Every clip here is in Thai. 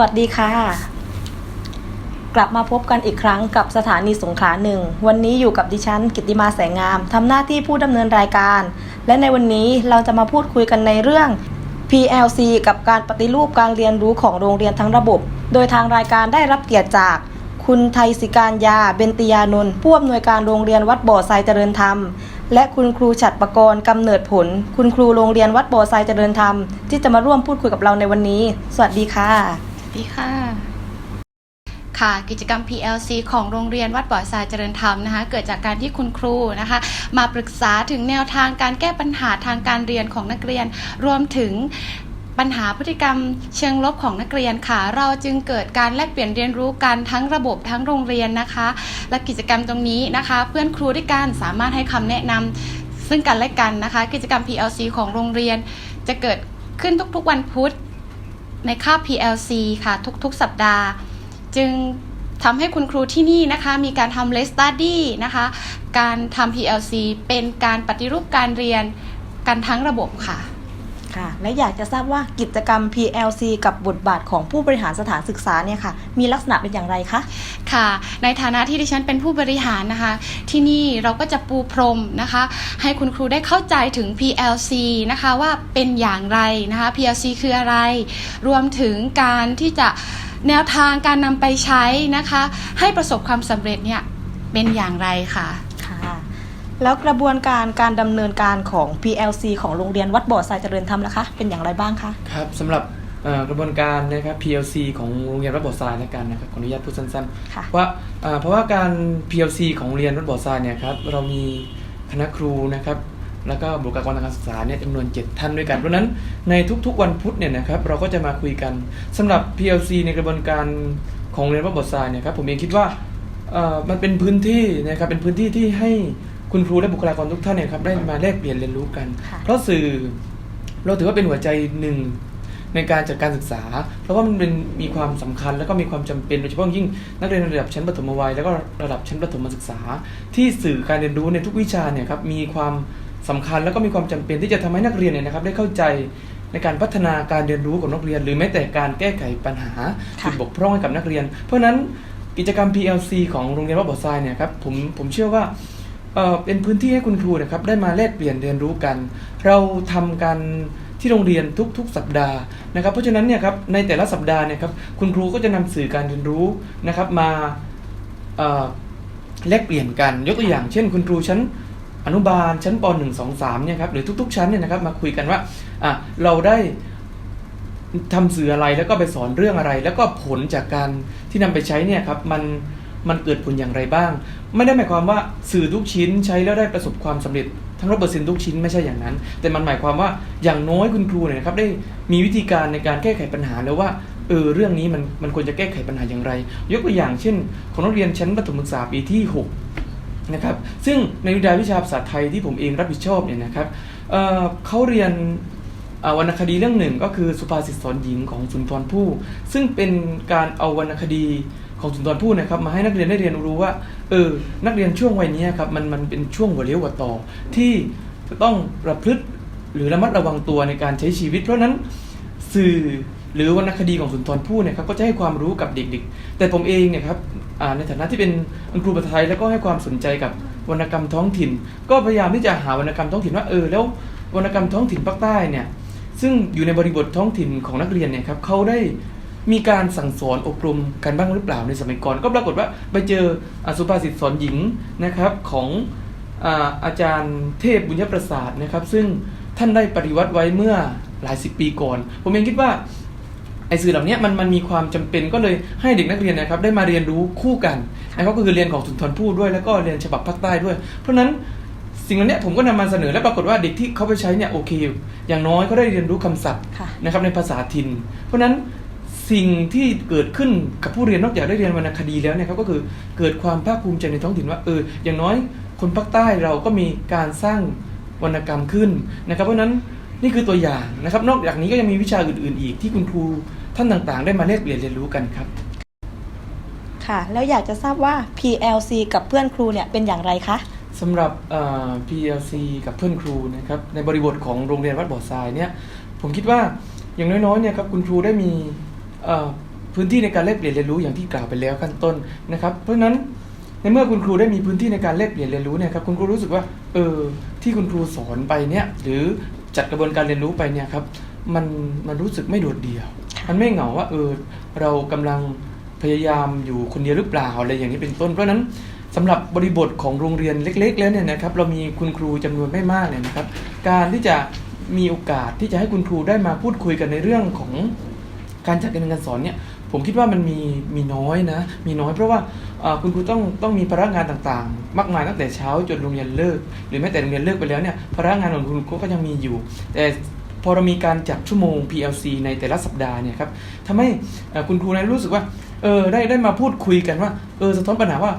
วัสดีค่ะ กลับมาพบกันอีกครั้งกับสถานีสงขลาหนึ่ง วันนี้อยู่กับดิฉันกิตติมาแสงงามทำหน้าที่ผู้ดำเนินรายการ และในวันนี้เราจะมาพูดคุยกันในเรื่อง PLC กับการปฏิรูปการเรียนรู้ของโรงเรียนทั้งระบบ โดยทางรายการได้รับเกียรติจาก คุณไทยสิการยาเบนติยานนท์ผู้อำนวยการโรงเรียนวัดบ่อทรายเจริญธรรมและคุณครูฉัดประกรณ์กำเนิดผล คุณครูโรงเรียนวัดบ่อทรายเจริญธรรม ที่จะมาร่วมพูดคุยกับเราในวันนี้ สวัสดีค่ะ ดีค่ะ ค่ะกิจกรรม PLC ของโรงเรียนวัดบ่อทรายเจริญธรรมนะคะ เกิดจากการที่คุณครูนะคะ มาปรึกษาถึงแนวทางการแก้ปัญหาทางการเรียนของนักเรียน รวมถึงปัญหาพฤติกรรมเชิงลบของนักเรียนค่ะ เราจึงเกิดการแลกเปลี่ยนเรียนรู้กันทั้งระบบทั้งโรงเรียนนะคะ และกิจกรรมตรงนี้นะคะ เพื่อนครูด้วยกันสามารถให้คำแนะนำซึ่งกันและกันนะคะ กิจกรรม PLC ของโรงเรียนจะเกิดขึ้นทุกๆวันพุธ ในค่า PLC ค่ะทุกๆ สัปดาห์ จึงทำให้คุณครูที่นี่นะคะ มีการทำ l e s study นะคะ การทำ PLC เป็นการปฏิรูปการเรียนกันทั้งระบบค่ะ ค่ะ และอยากจะทราบว่ากิจกรรม PLC กับบทบาทของผู้บริหารสถานศึกษาเนี่ยค่ะ มีลักษณะเป็นอย่างไรคะ ค่ะ ในฐานะที่ดิฉันเป็นผู้บริหารนะคะ ที่นี่เราก็จะปูพรมนะคะ ให้คุณครูได้เข้าใจถึง PLC นะคะว่าเป็นอย่างไรนะคะ PLC คืออะไร รวมถึงการที่จะแนวทางการนำไปใช้นะคะ ให้ประสบความสำเร็จเนี่ยเป็นอย่างไรคะ่ะ แล้วกระบวนการการดำเนินการของ PLC ของโรงเรียนวัดบ่อทรายเจริญธรรมนะคะ เป็นอย่างไรบ้างคะ ครับสำหรับเอ่อกระบวนการนะครับ PLC ของโรงเรียนวัดบ่อทรายแล้วกันนะครับขออนุญาตพูดสั้นค่ะๆว่าเอ่อเพราะว่าการ PLC ของโรงเรียนวัดบ่อทรายเนี่ยครับเรามีคณะครูนะครับแล้วก็บุคลากรทางการศึกษาเนี่ยจำนวน 7 ท่านด้วยกัน เพราะฉะนั้นในทุกๆวันพุธเนี่ยนะครับเราก็จะมาคุยกันสำหรับ PLC ในกระบวนการของโรงเรียนวัดบ่อทรายเนี่ยครับผมเองคิดว่าเอ่อมันเป็นพื้นที่นะครับเป็นพื้นที่ที่ให้ คุณครูและบุคลากรทุกท่านเนี่ยครับได้มาแลกเปลี่ยนเรียนรู้กัน ค่ะ เพราะสื่อเราถือว่าเป็นหัวใจหนึ่งในการจัดการศึกษา เพราะว่ามันเป็นมีความสำคัญแล้วก็มีความจำเป็นโดยเฉพาะยิ่งนักเรียนระดับชั้นประถมวัยแล้วก็ระดับชั้นประถมศึกษา ที่สื่อการเรียนรู้ในทุกวิชาเนี่ยครับมีความสำคัญแล้วก็มีความจำเป็นที่จะทำให้นักเรียนเนี่ยนะครับได้เข้าใจในการพัฒนาการเรียนรู้ของนักเรียน หรือแม้แต่การแก้ไขปัญหาค่ะจุดบกพร่องให้กับนักเรียน เพราะฉะนั้นกิจกรรม PLC ของโรงเรียนวัดบ่อทรายเนี่ยครับผมผมเชื่อว่า เอ่อเป็นพื้นที่ให้คุณครูนะครับได้มาแลกเปลี่ยนเรียนรู้กัน เราทำกันที่โรงเรียนทุกๆ สัปดาห์นะครับ เพราะฉะนั้นเนี่ยครับในแต่ละสัปดาห์เนี่ยครับคุณครูก็จะนำสื่อการเรียนรู้นะครับมาเอ่อแลกเปลี่ยนกันยกตัวอย่าง เช่น คุณครูชั้นอนุบาลชั้นป .1 2 3เนี่ยครับหรือทุก ๆ ชั้นเนี่ยนะครับมาคุยกันว่าอะเราได้ทำสื่ออะไรแล้วก็ไปสอนเรื่องอะไร แล้วก็ผลจากการที่นำไปใช้เนี่ยครับมัน มันเกิดผลอย่างไรบ้าง ไม่ได้หมายความว่าสื่อทุกชิ้นใช้แล้วได้ประสบความสำเร็จทั้งร้อยเปอร์เซ็นต์ทุกชิ้นไม่ใช่อย่างนั้น แต่มันหมายความว่าอย่างน้อยคุณครูเนี่ยนะครับได้มีวิธีการในการแก้ไขปัญหาแล้วว่าเออเรื่องนี้มันมันควรจะแก้ไขปัญหาอย่างไร ยกตัวอย่างเช่น ของนักเรียนชั้นประถมศึกษาปีที่ 6 นะครับ ซึ่งในวิทยาวิชาภาษาไทยที่ผมเองรับผิดชอบเนี่ยนะครับเเขาเรียนวรรณคดีเรื่องหนึ่งก็คือสุภาษิตสอนหญิงของสุนทรภู่ซึ่งเป็นการเอาวรรณคดี ของสุนทรภู่นะครับมาให้นักเรียนได้เรียนรู้ว่าเออนักเรียนช่วงวัยนี้ครับมันมันเป็นช่วงหัวเลี้ยวหัวต่อที่จะต้องประพฤติหรือระมัดระวังตัวในการใช้ชีวิต เพราะนั้นสื่อหรือวรรณคดีของสุนทรภู่เนี่ยครับก็จะให้ความรู้กับเด็กๆ แต่ผมเองเนี่ยครับในฐานะที่เป็นครูภาษาไทยแล้วก็ให้ความสนใจกับวรรณกรรมท้องถิ่น ก็พยายามที่จะหาวรรณกรรมท้องถิ่นว่าเออแล้ววรรณกรรมท้องถิ่นภาคใต้เนี่ยซึ่งอยู่ในบริบทท้องถิ่นของนักเรียนเนี่ยครับเขาได้ มีการสั่งสอนอบรมกันบ้างหรือเปล่าในสมัยก่อน ก็ปรากฏว่าไปเจออสุภาษิตสอนหญิงนะครับของอาอาจารย์เทพบุญยประสาทนะครับ ซึ่งท่านได้ปฏิวัติไว้เมื่อหลายสิบปีก่อน ผมเองคิดว่าไอสื่อเหล่านี้มันมันมีความจำเป็นก็เลยให้เด็กนักเรียนนะครับได้มาเรียนรู้คู่กันนะครับก็คือเรียนของสุนทรภู่ด้วยแล้วก็เรียนฉบับภาคใต้ด้วย เพราะฉะนั้นสิ่งเหล่านี้ผมก็นำมาเสนอและปรากฏว่าเด็กที่เขาไปใช้เนี่ยโอเค อย่างน้อยก็ได้เรียนรู้คำศัพท์นะครับในภาษาถิ่นเพราะฉะนั้น สิ่งที่เกิดขึ้นกับผู้เรียนนอกจากได้เรียนวรรณคดีแล้วเนี่ยครับก็คือเกิดความภาคภูมิใจในท้องถิ่นว่าเอออย่างน้อยคนภาคใต้เราก็มีการสร้างวรรณกรรมขึ้นนะครับเพราะฉะนั้นนี่คือตัวอย่างนะครับ นอกจากนี้ก็ยังมีวิชาอื่น ๆ อีกที่คุณครูท่านต่างๆ ได้มาแลกเปลี่ยนเรียนรู้กันครับค่ะ แล้วอยากจะทราบว่า PLC กับเพื่อนครูเนี่ยเป็นอย่างไรคะสำหรับเอ่อ PLC กับเพื่อนครูนะครับในบริบทของโรงเรียนวัดบ่อทรายเนี่ยผมคิดว่าอย่างน้อยๆเนี่ยครับคุณครูได้มีเอ่อ พื้นที่ในการแลกเปลี่ยนเรียนรู้อย่างที่กล่าวไปแล้วขั้นต้นนะครับ เพราะฉะนั้นในเมื่อคุณครูได้มีพื้นที่ในการแลกเปลี่ยนเรียนรู้เนี่ยครับคุณครูรู้สึกว่าเออที่คุณครูสอนไปเนี่ยหรือจัดกระบวนการเรียนรู้ไปเนี่ยครับมันมันรู้สึกไม่โดดเดี่ยว มันไม่เหงาว่าเออเรากำลังพยายามอยู่คนเดียวหรือเปล่าอะไรอย่างนี้เป็นต้น เพราะฉะนั้นสำหรับบริบทของโรงเรียนเล็ก ๆ แล้วเนี่ยนะครับเรามีคุณครูจำนวนไม่มากเนี่ยนะครับ การที่จะมีโอกาสที่จะให้คุณครูได้มาพูดคุยกันในเรื่องของ การจัดการเรียนการสอนเนี่ยผมคิดว่ามันมีมีน้อยนะมีน้อยเพราะว่าคุณครูต้องต้องมีภาระงานต่างๆ มากมายตั้งแต่เช้าจนโรงเรียนเลิก หรือแม้แต่โรงเรียนเลิกไปแล้วเนี่ยภาระงานของคุณครูก็ยังมีอยู่ แต่พอเรามีการจัดชั่วโมง PLC ในแต่ละสัปดาห์เนี่ยครับทำให้คุณครูนั้นรู้สึกว่าเออได้ได้มาพูดคุยกันว่าเออสะท้อนปัญหาว่า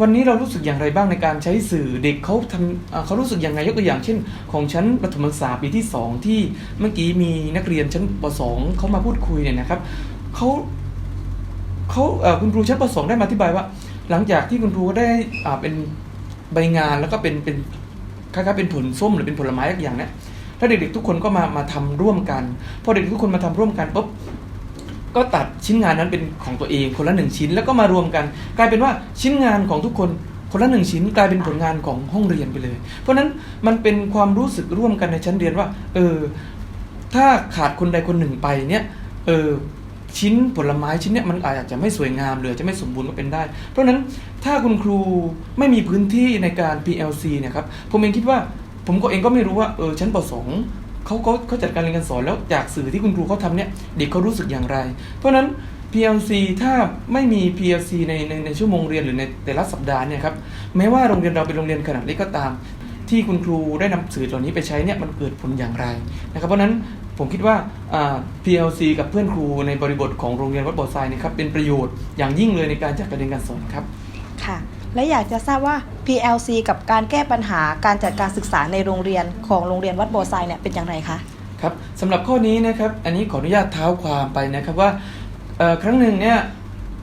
วันนี้เรารู้สึกอย่างไรบ้างในการใช้สื่อเด็กเขาทำเขารู้สึกอย่างไรยกตัวอย่างเช่น ของชั้นประถมศึกษาปีที่ 2 ที่เมื่อกี้มีนักเรียนชั้นป .2 เขามาพูดคุยเนี่ยนะครับเขาเขาคุณครูชั้นป .2 ได้มาอธิบายว่า หลังจากที่คุณครูได้อ่าเป็นใบงานแล้วก็เป็นเป็นคล้ายๆเป็นผลส้มหรือเป็นผลไม้สักอย่างเนี่ยแล้วเด็กๆทุกคนก็มามาทำร่วมกัน พอเด็กทุกคนมาทำร่วมกันปุ๊บ ก็ตัดชิ้นงานนั้นเป็นของตัวเองคนละหนึ่งชิ้น แล้วก็มารวมกัน กลายเป็นว่าชิ้นงานของทุกคนคนละหนึ่งชิ้นกลายเป็นผลงานของห้องเรียนไปเลย เพราะนั้นมันเป็นความรู้สึกร่วมกันในชั้นเรียนว่า เออ ถ้าขาดคนใดคนหนึ่งไปเนี่ย เออชิ้นผลไม้ชิ้นเนี้ยมันอาจจะไม่สวยงามหรือจะไม่สมบูรณ์ก็เป็นได้ เพราะฉะนั้นถ้าคุณครูไม่มีพื้นที่ในการ PLC เนี่ยครับผมเองคิดว่าผมก็เองก็ไม่รู้ว่าเออชั้นป .2 เขาเขาเขาจัดการเรียนการสอนแล้วจากสื่อที่คุณครูเขาทำเนี่ยเด็กเขารู้สึกอย่างไร เพราะฉะนั้น PLC ถ้าไม่มี PLC ในในในชั่วโมงเรียนหรือในแต่ละสัปดาห์เนี่ยครับแม้ว่าโรงเรียนเราเป็นโรงเรียนขนาดเล็กก็ตาม ที่คุณครูได้นำสื่อเหล่านี้ไปใช้เนี่ยมันเกิดผลอย่างไรนะครับเพราะนั้นผมคิดว่า PLC กับเพื่อนครูในบริบทของโรงเรียนวัดบ่อทรายเนะครับเป็นประโยชน์อย่างยิ่งเลยในการจัดการเรียนการสอนครับค่ะ และอยากจะทราบว่า PLC กับการแก้ปัญหาการจัดการศึกษาในโรงเรียนของโรงเรียนวัดโบอไซเนี่ยเป็นอย่างไรคะครับสำหรับข้อนี้นะครับอันนี้ขออนุญาตเท้าความไปนะครับว่าครั้งหนึ่งเนี่ย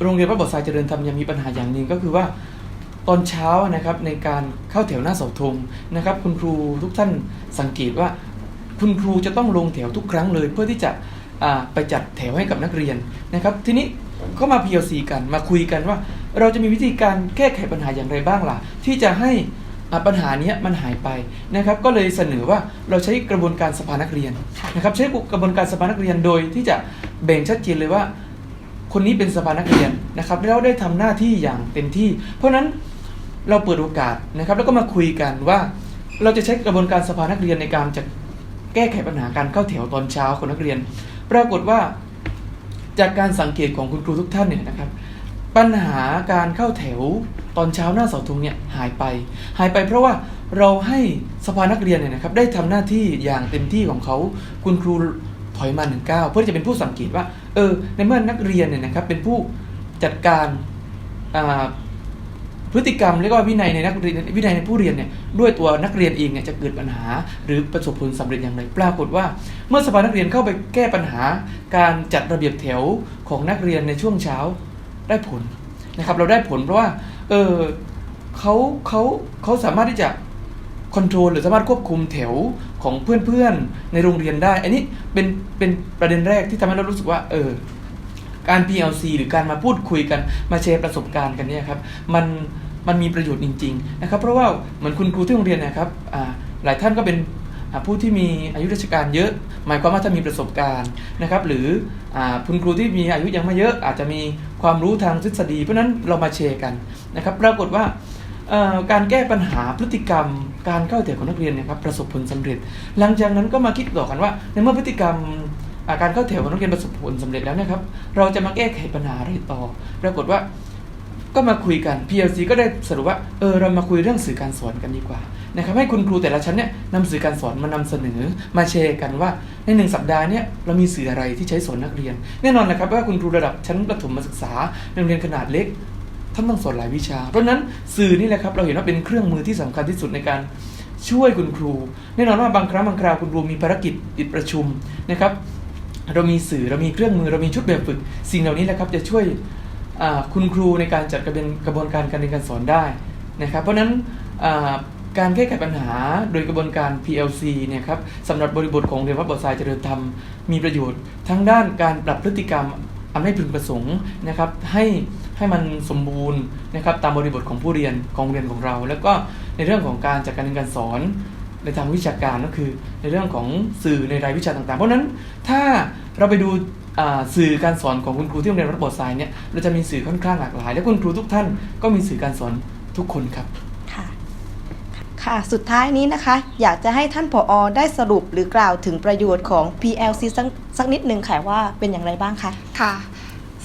โรงเรียนวัดบ่อทรายเจริญธรรมยังมีปัญหาอย่างหนึ่งก็คือว่าตอนเช้านะครับในการเข้าแถวหน้าเสาธงนะครับ คุณครูทุกท่านสังเกตว่า คุณครูจะต้องลงแถวทุกครั้งเลย เพื่อที่จะไปจัดแถวให้กับนักเรียนนะครับ ทีนี้ก็มา PLC กันมาคุยกันว่า เราจะมีวิธีการแก้ไขปัญหาอย่างไรบ้างล่ะ ที่จะให้อ่าปัญหาเนี้ยมันหายไปนะครับ ก็เลยเสนอว่าเราใช้กระบวนการสภานักเรียนนะครับใช้กระบวนการสภานักเรียนโดยที่จะแบ่งชัดเจนเลยว่า คนนี้เป็นสภานักเรียนนะครับแล้วได้ทำหน้าที่อย่างเต็มที่ เพราะฉะนั้นเราเปิดโอกาสนะครับ แล้วก็มาคุยกันว่า เราจะใช้กระบวนการสภานักเรียนในการจะแก้ไขปัญหาการเข้าแถวตอนเช้าของนักเรียน ปรากฏว่าจากการสังเกตของคุณครูทุกท่านเนี่ยนะครับ ปัญหาการเข้าแถวตอนเช้าหน้าเสาธงเนี่ยหายไป หายไปเพราะว่าเราให้สภานักเรียนเนี่ยนะครับได้ทำหน้าที่อย่างเต็มที่ของเขาคุณครูถอยมาหนึ่งก้าวเพื่อจะเป็นผู้สังเกตว่าเออในเมื่อนักเรียนเนี่ยนะครับเป็นผู้จัดการพฤติกรรมเรียกว่าวินัยในนักเรียนวินัยในผู้เรียนเนี่ยด้วยตัวนักเรียนเองเนี่ยจะเกิดปัญหา หรือประสบผลสำเร็จอย่างไรปรากฏว่า เมื่อสภานักเรียนเข้าไปแก้ปัญหา การจัดระเบียบแถวของนักเรียนในช่วงเช้า ได้ผลนะครับ เราได้ผลเพราะว่า เออเขาเขาเขาสามารถที่จะคอนโทรลหรือสามารถควบคุมแถวของเพื่อนๆ ในโรงเรียนได้ อันนี้เป็นเป็นประเด็นแรกที่ทำให้เรารู้สึกว่า เออ การ PLC หรือการมาพูดคุยกันมาแชร์ประสบการณ์กันเนี่ยครับ มันมันมีประโยชน์จริง ๆ นะครับ เพราะว่าเหมือนคุณครูที่โรงเรียนนะครับอ่าหลายท่านก็เป็น ผู้ที่มีอายุราชการเยอะ หมายความว่าถ้ามีประสบการณ์นะครับ หรืออคุณครูที่มีอายุยังไม่เยอะ อาจจะมีความรู้ทางทฤษฎี เพราะนั้นเรามาแชร์กันนะครับปรากฏว่าการแก้ปัญหาพฤติกรรม การเข้าแถวของนักเรียนนะครับประสบผลสำเร็จ หลังจากนั้นก็มาคิดต่อกันว่า ในเมื่อพฤติกรรมการเข้าแถวของนักเรียนประสบผลสำเร็จแล้วนะครับ เราจะมาแก้ไขปัญหาอะไรต่อ ปรากฏว่า ก็มาคุยกัน PLC ก็ได้สรุปว่าเออเรามาคุยเรื่องสื่อการสอนกันดีกว่านะครับให้คุณครูแต่ละชั้นเนี่ยนำสื่อการสอนมานำเสนอมาแชร์กันว่าในหนึ่งสัปดาห์เนี่ยเรามีสื่ออะไรที่ใช้สอนนักเรียน แน่นอนนะครับว่าคุณครูระดับชั้นประถมศึกษาโรงเรียนขนาดเล็กท่านต้องสอนหลายวิชา เพราะนั้นสื่อนี่แหละครับเราเห็นว่าเป็นเครื่องมือที่สำคัญที่สุดในการช่วยคุณครู แน่นอนว่าบางครั้งบางคราวคุณครูมีภารกิจติดประชุมนะครับเรามีสื่อเรามีเครื่องมือเรามีชุดแบบฝึก สิ่งเหล่านี้แหละครับจะช่วย คุณครูในการจัดกระบวนกระบวนการการเรียนการสอนได้นะครับ เพราะฉะนั้นการแก้ไขปัญหาโดยกระบวนการ PLC เนี่ยครับสำหรับบริบทของเรียนวัดบ่อทรายเจริญธรรม มีประโยชน์ทั้งด้านการปรับพฤติกรรมอันไม่พึงประสงค์นะครับให้ให้มันสมบูรณ์นะครับตามบริบทของผู้เรียนของเรียนของเรา แล้วก็ในเรื่องของการจัดการเรียนการสอนในทางวิชาการก็คือในเรื่องของสื่อในรายวิชาต่างๆ เพราะนั้นถ้าเราไปดู อ่าสื่อการสอนของคุณครูที่โรงเรียนวัดบ่อทรายเนี่ยเราจะมีสื่อค่อนข้างหลากหลาย และคุณครูทุกท่านก็มีสื่อการสอนทุกคนครับ ค่ะ ค่ะ สุดท้ายนี้นะคะ อยากจะให้ท่านผอได้สรุปหรือกล่าวถึงประโยชน์ของ PLC สักสักนิดหนึ่งค่ะว่าเป็นอย่างไรบ้างคะ ค่ะ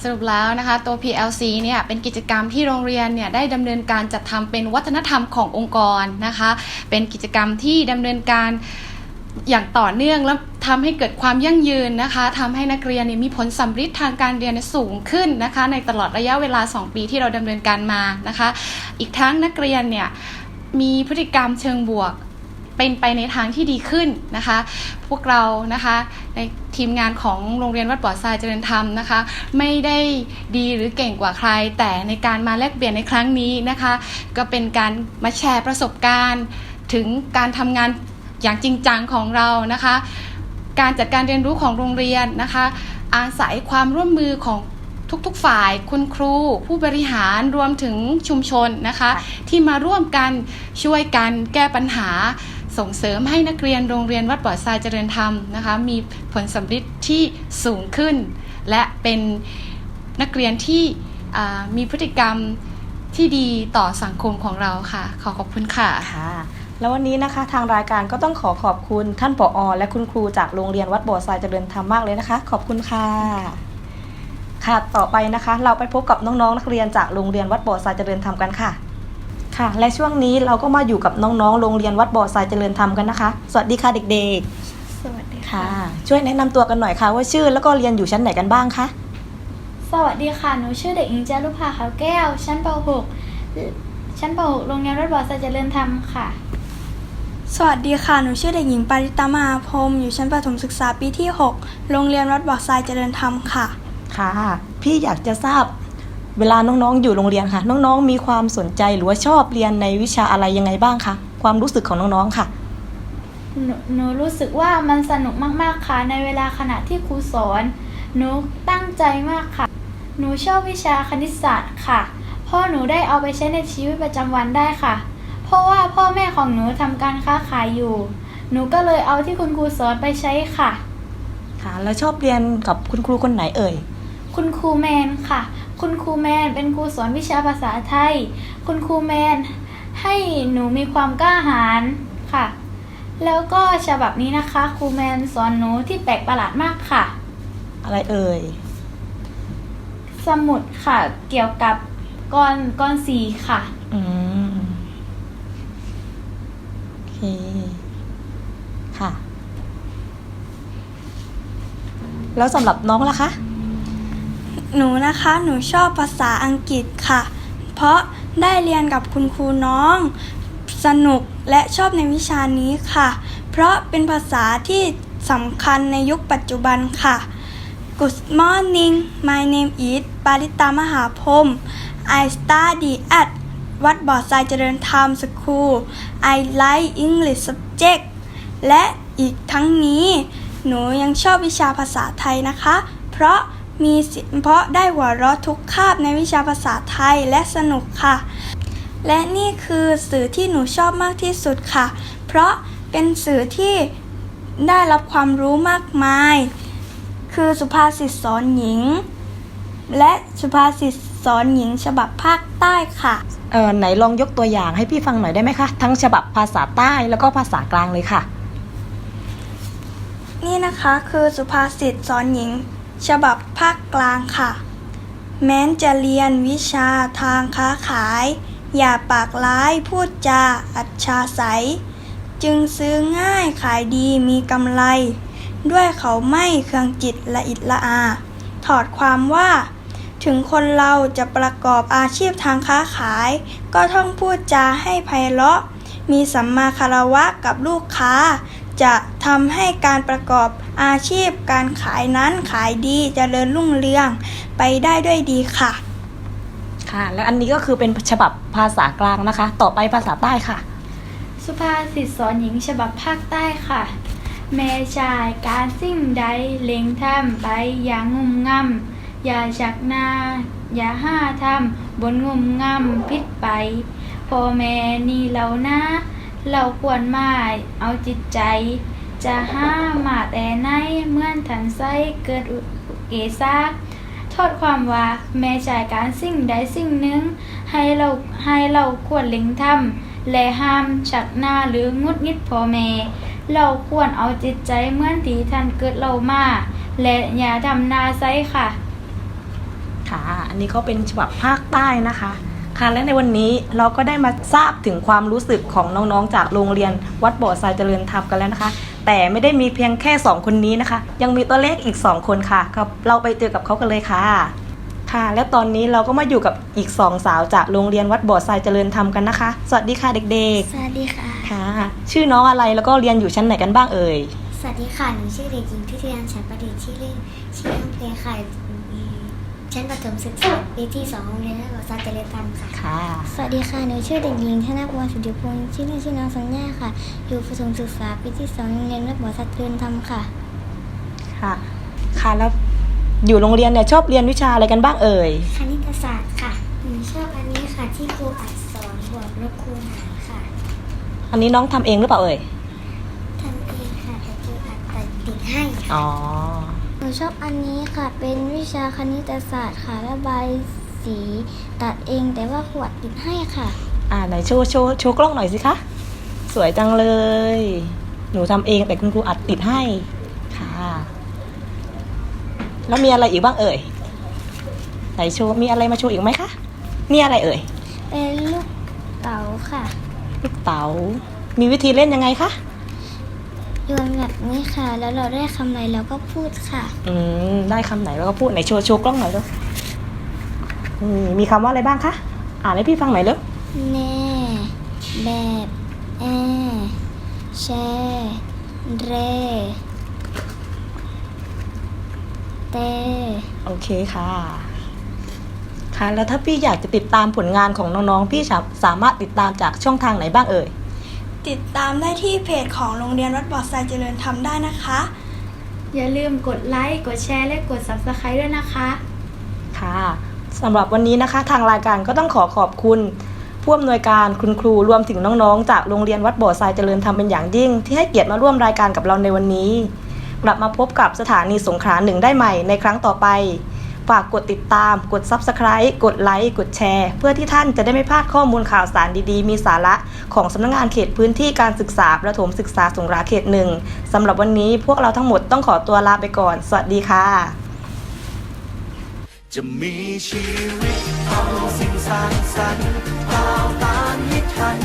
สรุปแล้วนะคะ ตัว PLC เนี่ยเป็นกิจกรรมที่โรงเรียนเนี่ยได้ดำเนินการจัดทำเป็นวัฒนธรรมขององค์กรนะคะ เป็นกิจกรรมที่ดำเนินการ อย่างต่อเนื่องและทำให้เกิดความยั่งยืนนะคะทำให้นักเรียนมีผลสัมฤทธิ์ทางการเรียนสูงขึ้นนะคะ ในตลอดระยะเวลา 2 ปีที่เราดำเนินการมานะคะ อีกทั้งนักเรียนเนี่ยมีพฤติกรรมเชิงบวกเป็นไปในทางที่ดีขึ้นนะคะ พวกเรานะคะในทีมงานของโรงเรียนวัดบ่อทรายเจริญธรรมนะคะ ไม่ได้ดีหรือเก่งกว่าใคร แต่ในการมาแลกเปลี่ยนในครั้งนี้นะคะ ก็เป็นการมาแชร์ประสบการณ์ ถึงการทำงาน อย่างจริงจังของเรานะคะ การจัดการเรียนรู้ของโรงเรียนนะคะ อาศัยความร่วมมือของทุกๆฝ่ายคุณครู ผู้บริหารรวมถึงชุมชนนะคะ ที่มาร่วมกันช่วยกันแก้ปัญหาส่งเสริมให้นักเรียนโรงเรียนวัดบ่อทรายเจริญธรรมนะคะ มีผลสำฤทธิ์ที่สูงขึ้น และเป็นนักเรียนที่อ่ามีพฤติกรรมที่ดีต่อสังคมของเราค่ะ ขอขอบคุณค่ะค่ะ แล้ววันนี้นะคะทางรายการก็ต้องขอขอบคุณท่านผอและคุณครูจากโรงเรียนวัดบ่อทรายเจริญธรรมมากเลยนะคะ ขอบคุณค่ะ ค่ะต่อไปนะคะ เราไปพบกับน้องๆนักเรียนจากโรงเรียนวัดบ่อทรายเจริญธรรมกันค่ะ ค่ะ และช่วงนี้เราก็มาอยู่กับน้องๆ โรงเรียนวัดบ่อทรายเจริญธรรมกันนะคะ สวัสดีค่ะเด็กสวัสดีๆค่ะค่ะ ช่วยแนะนำตัวกันหน่อยค่ะ ว่าชื่อแล้วก็เรียนอยู่ชั้นไหนกันบ้างคะสวัสดีค่ะหนูชื่อเด็กหญิงจารุภาขาวแก้ว ชั้นป .6 ชั้นป .6 โรงเรียนวัดบ่อสายเจริญธรรมค่ะ สวัสดีค่ะ หนูชื่อเด็กหญิงปาริตามหาพรหมอยู่ชั้นประถมศึกษาปีที่ 6 โรงเรียนวัดบ่อทรายเจริญธรรมค่ะ ค่ะ พี่อยากจะทราบเวลาน้องๆ อยู่โรงเรียนค่ะ น้องๆ มีความสนใจหรือว่าชอบเรียนในวิชาอะไรยังไงบ้างคะ ความรู้สึกของน้องๆ ค่ะ หนูหนูรู้สึกว่ามันสนุกมากๆ ค่ะ ในเวลาขณะที่ครูสอน หนูตั้งใจมากค่ะ หนูชอบวิชาคณิตศาสตร์ค่ะ เพราะหนูได้เอาไปใช้ในชีวิตประจำวันได้ค่ะ เพราะว่าพ่อแม่ของหนูทำการค้าขายอยู่ หนูก็เลยเอาที่คุณครูสอนไปใช้ค่ะ ค่ะ แล้วชอบเรียนกับคุณครูคนไหนเอ่ย คุณครูแมนค่ะ คุณครูแมนเป็นครูสอนวิชาภาษาไทย คุณครูแมนให้หนูมีความกล้าหาญค่ะ แล้วก็ฉบับนี้นะคะครูแมนสอนหนูที่แปลกประหลาดมากค่ะ อะไรเอ่ย สมุดค่ะ เกี่ยวกับกรกรสีค่ะ อืมโอ เคค่ะ แล้วสำหรับน้องล่ะคะ หนูนะคะหนูชอบภาษาอังกฤษค่ะ เพราะได้เรียนกับคุณครูน้อง สนุกและชอบในวิชานี้ค่ะ เพราะเป็นภาษาที่สำคัญในยุคปัจจุบันค่ะ Good morning my name is ปาริตามหาพรม I study at วัดบ่อทรายเจริญธรรมสคูล I like English subject และอีกทั้งนี้ หนูยังชอบวิชาภาษาไทยนะคะ เพราะมีเพราะได้หัวเราะทุกคาบในวิชาภาษาไทยและสนุกค่ะ และนี่คือสื่อที่หนูชอบมากที่สุดค่ะ เพราะเป็นสื่อที่ได้รับความรู้มากมาย คือสุภาษิตสอนหญิง และสุภาษิตสอนหญิงฉบับภาคใต้ค่ะ เออไหนลองยกตัวอย่างให้พี่ฟังหน่อยได้ไหมคะ ทั้งฉบับภาษาใต้แล้วก็ภาษากลางเลยค่ะ นี่นะคะคือสุภาษิตสอนหญิง ฉบับภาคกลางค่ะ แม้นจะเรียนวิชาทางค้าขาย อย่าปากร้ายพูดจาอัจฉาใสจึงซื้อง่ายขายดีมีกำไร ด้วยเขาไม่เครื่องจิตละอิดละอา ถอดความว่า ถึงคนเราจะประกอบอาชีพทางค้าขาย ก็ต้องพูดจาให้ไพเราะ มีสัมมาคารวะกับลูกค้า จะทำให้การประกอบอาชีพการขายนั้นขายดีจเจริญรุ่งเรืองไปได้ด้วยดีค่ะ ค่ะ แล้วอันนี้ก็คือเป็นฉบับภาษากลางนะคะ ต่อไปภาษาใต้ค่ะ สุภาษิตสอนหญิงฉบับภาคใต้ค่ะแม่ชายการสิ่งใดเล็งทำไปอย่างงุมงำ อย่าชักหน้า อย่าห้าทำบนงุมงำพิษไปพ่อแม่นี่เรานะ เราควรมาเอาจิตใจ จะห้ามาแต่ในเมื่อนทันไส้เกิดเอซาโทษความว่าแม่ชายการสิ่งใดสิ่งหนึ่ง ให้เราให้เราควรเล็งทำและห้ามฉักหน้าหรืองุดงิดพ่อแม่เราควรเอาจิตใจเมื่อนทีท่านเกิดเรามาและอย่าทำนาไซค่ะ ค่ะ อันนี้ก็เป็นฉบับภาคใต้นะคะ ค่ะ และในวันนี้เราก็ได้มาทราบถึงความรู้สึกของน้องๆ จากโรงเรียนวัดบ่อทรายเจริญธรรมกันแล้วนะคะ แต่ไม่ได้มีเพียงแค่ 2 คนนี้นะคะ ยังมีตัวเลขอีก 2 คนค่ะครับเราไปเจอกับเขากันเลยค่ะ ค่ะ แล้วตอนนี้เราก็มาอยู่กับอีก 2 สาวจากโรงเรียนวัดบ่อทรายเจริญธรรมกันนะคะ สวัสดีค่ะเด็กสวัสดีค่ะ ๆ ค่ะ ชื่อน้องอะไรแล้วก็เรียนอยู่ชั้นไหนกันบ้างเอ่ย สวัสดีค่ะ หนูชื่อเด็กหญิงทิติยานฉันประดิษฐ์ชื่อเล่นชื่อน้องเพลงค่ะอืม ชั้นประถมศึกษาปีที่สองโรงเรียนราชบัณฑิตเจริญธรรมค่ะ ค่ะ สวัสดีค่ะ หนูชื่อเด็กหญิงธนพรสุทธิพงศ์ชื่อเล่นชื่อน้องสัญญาค่ะ อยู่ประถมศึกษาปีที่สองโรงเรียนราชบัณฑิตเจริญธรรมค่ะ ค่ะ ค่ะแล้วอยู่โรงเรียนเนี่ยชอบเรียนวิชาอะไรกันบ้างเอ่ย คณิตศาสตร์ค่ะ หนูชอบอันนี้ค่ะที่ครูอัดสอนบวกลบคูณหารค่ะอันนี้น้องทำเองหรือเปล่าเอ่ย ทำเองค่ะแต่ครูอัดแต่ติดให้ค่ะ อ๋อ หนูชอบอันนี้ค่ะ เป็นวิชาคณิตศาสตร์ค่ะระบายสีตัดเองแต่ว่าขวดติดให้ค่ะ อ่าไหนโชว์โชว์โชว์กล้องหน่อยสิคะ สวยจังเลย หนูทำเองแต่คุณครูอัดติดให้ค่ะ แล้วมีอะไรอีกบ้างเอ่ย ไหนโชว์มีอะไรมาโชว์อีกไหมคะนี่อะไรเอ่ย เป็นลูกเต๋าค่ะ ลูกเต๋า มีวิธีเล่นยังไงคะ โยนแบบนี้ค่ะ แล้วเราได้คำไหนเราก็พูดค่ะ อืมได้คำไหนแล้วก็พูดไหนโชว์โชว์กล้องหน่อยเร็วอืมมีคำว่าอะไรบ้างคะอ่านให้พี่ฟังหน่อยเร็วแน่ แบบแอแชเรเตโอเคค่ะ ค่ะ แล้วถ้าพี่อยากจะติดตามผลงานของน้องๆพี่สาสามารถติดตามจากช่องทางไหนบ้างเอ่ย ติดตามได้ที่เพจของโรงเรียนวัดบ่อทรายเจริญธรรมได้นะคะ อย่าลืมกดไลค์ กดแชร์ และกด Subscribe ด้วยนะคะ ค่ะสำหรับวันนี้นะคะ ทางรายการก็ต้องขอขอบคุณ ผู้อำนวยการคุณครูรวมถึงน้องๆ จากโรงเรียนวัดบ่อทรายเจริญธรรมเป็นอย่างยิ่ง ที่ให้เกียรติมาร่วมรายการกับเราในวันนี้ กลับมาพบกับสถานีสงขลาหนึ่งได้ใหม่ในครั้งต่อไป ฝากกดติดตาม กด Subscribe กดไลค์ กดแชร์ เพื่อที่ท่านจะได้ไม่พลาดข้อมูลข่าวสารดีๆ มีสาระของสำนักงานเขตพื้นที่การศึกษาประถมศึกษาสงขลาเขตหนึ่งสำหรับวันนี้พวกเราทั้งหมดต้องขอตัวลาไปก่อน สวัสดีค่ะ จะมีชีวิตทำสิ่งสร้างสรรค์ก้าวตามให้ทัน